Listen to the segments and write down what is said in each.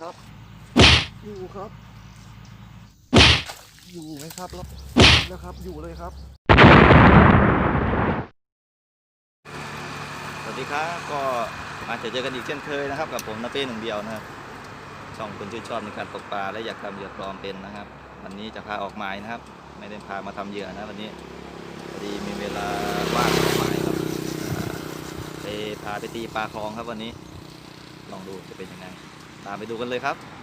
ครับ อยู่ครับ อยู่ไหมครับแล้วนะครับ อยู่เลยครับ สวัสดีครับก็มาเจอเจอกันอีกเช่นเคยนะครับ กับผมนาเป้หนึ่งเดียวนะครับช่องคนชื่นชอบในการตกปลาและอยากทำเหยื่อปลอมเป็นนะครับ วันนี้จะพาออกหมายนะครับ ไม่ได้พามาทำเหยื่อนะวันนี้พอดีมีเวลาว่างออกหมายครับไปพาไปตีปลาคลองครับวันนี้ลองดูจะเป็นยังไง ตามไปดูกันเลยครับ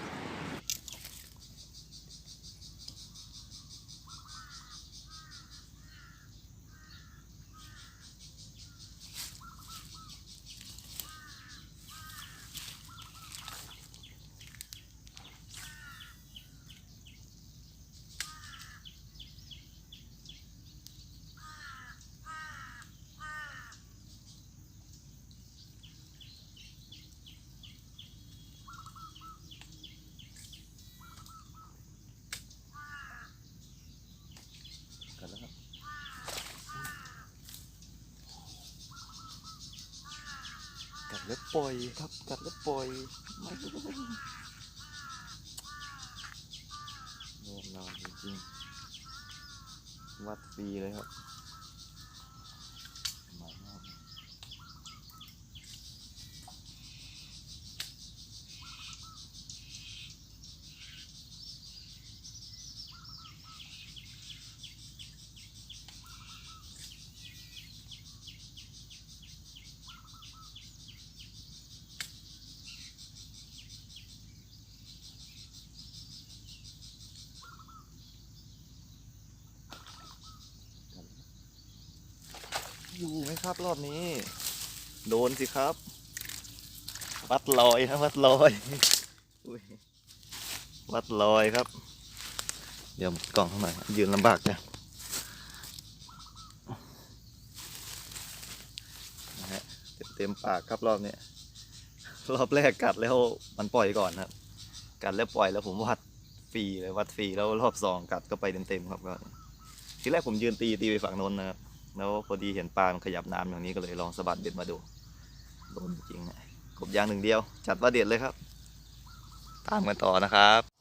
กัดแล้วปล่อยครับ กัดแล้วปล่อยโน่นอนจริงๆวัดฟรีเลยครับหมายมากเลย อยู่ไหมครับรอบนี้ โดนสิครับ วัดลอยนะวัดลอยอุ๊ยวัดลอยครับ เดี๋ยวกล่องข้างหน่อยยืนลำบากจ้ะนะฮะเต็มๆปากครับรอบนี้รอบแรกกัดแล้วมันปล่อยก่อนครับ กัดแล้วปล่อยแล้วผมวัดฟรีเลยวัดฟรีแล้วรอบสองกัดก็ไปเต็มๆครับก็ทีแรกผมยืนตีตีไปฝั่งโน้นนะครับ แล้วพอดีเห็นปลามันขยับน้ำอย่างนี้ก็เลยลองสะบัดเบ็ดมาดูโดนจริงนะกบยางหนึ่งเดียว จัดว่าเด็ดเลยครับ ตามกันต่อนะครับ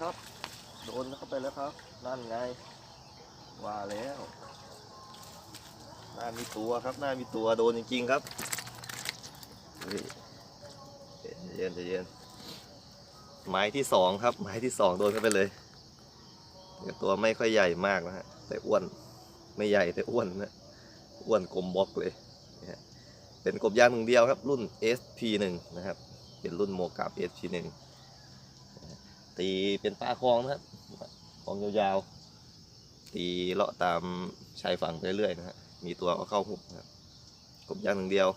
ครับ โดนเข้าไปแล้วครับ นั่นไง ว่าแล้วหน้ามีตัวครับหน้ามีตัวโดนจริงๆครับเย็นเย็นไม้ที่สองครับ ไม้ที่สองโดนเข้าไปเลยตัวไม่ค่อยใหญ่มากนะฮะ แต่อ้วน ไม่ใหญ่แต่อ้วนนะ อ้วนกลมบล็อกเลย เป็นกบยางหนึ่งเดียวครับ รุ่น SP1 นะครับ เป็นรุ่นโมกาบ SP1 ตีเป็นปลาคลองนะครับคลองยาวๆ ตีเลาะตามชายฝั่งไปเรื่อยๆนะฮะมีตัวก็เข้าหุบนะครับกบยางหนึ่งเดียว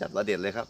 จัดระเด็ดเลยครับ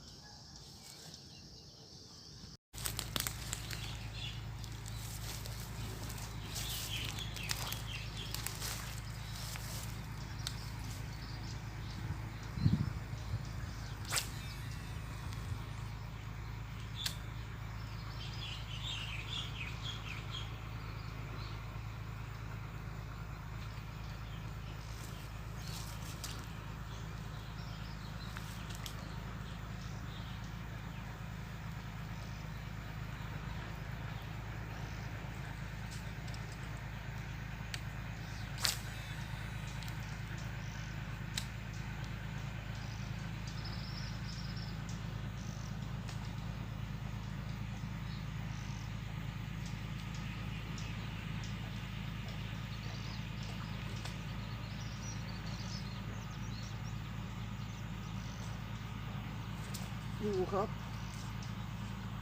อยู่ครับ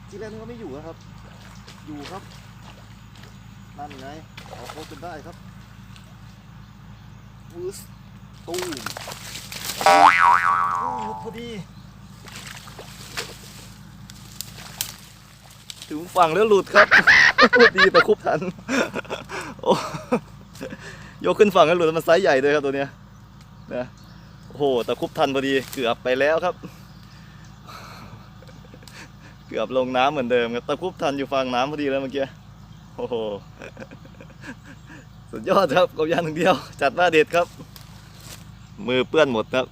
ทีแรกนึกว่าไม่อยู่นะครับ อยู่ครับ นั่นไงเอาโคจนได้ครับวืสตูมหยุดพอดีถึงฝั่งแล้วหลุดครับ ดีแต่คุบทันโอ้ยกขึ้นฝั่งแล้วหลุดมันไซส์ใหญ่เลยครับตัวเนี้ยนะโอ้โหแต่คุบทันพอดีเกือบไปแล้วครับ เกือบลงน้ำเหมือนเดิมครับตะคุบทันอยู่ฝั่งน้ำพอดีแล้วเมื่อกี้โอ้โหสุดยอดครับกบยานหนึ่งเดียว จัดว่าเด็ดครับ มือเปื้อนหมดครับ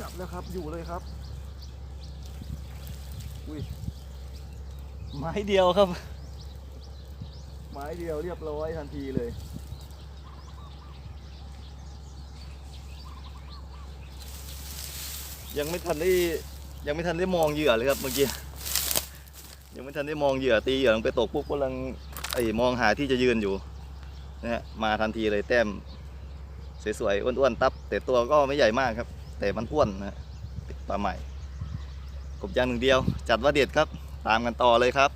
กลับแล้วครับอยู่เลยครับวุ้ยไม้เดียวครับ ไม้เดียวเรียบร้อยทันทีเลย ยังไม่ทันได้ยังไม่ทันได้มองเหยื่อเลยครับเมื่อกี้ยังไม่ทันได้มองเหยื่อตีเหยื่อลงไปตกปุ๊บกำลังไอ้มองหาที่จะยืนอยู่นะฮะมาทันทีเลยแต้มสวยๆอ้วนๆตับ แต่ตัวก็ไม่ใหญ่มากครับ แต่มันอ้วนนะปลาใหม่กบยางหนึ่งเดียว จัดว่าเด็ดครับ ตามกันต่อเลยครับ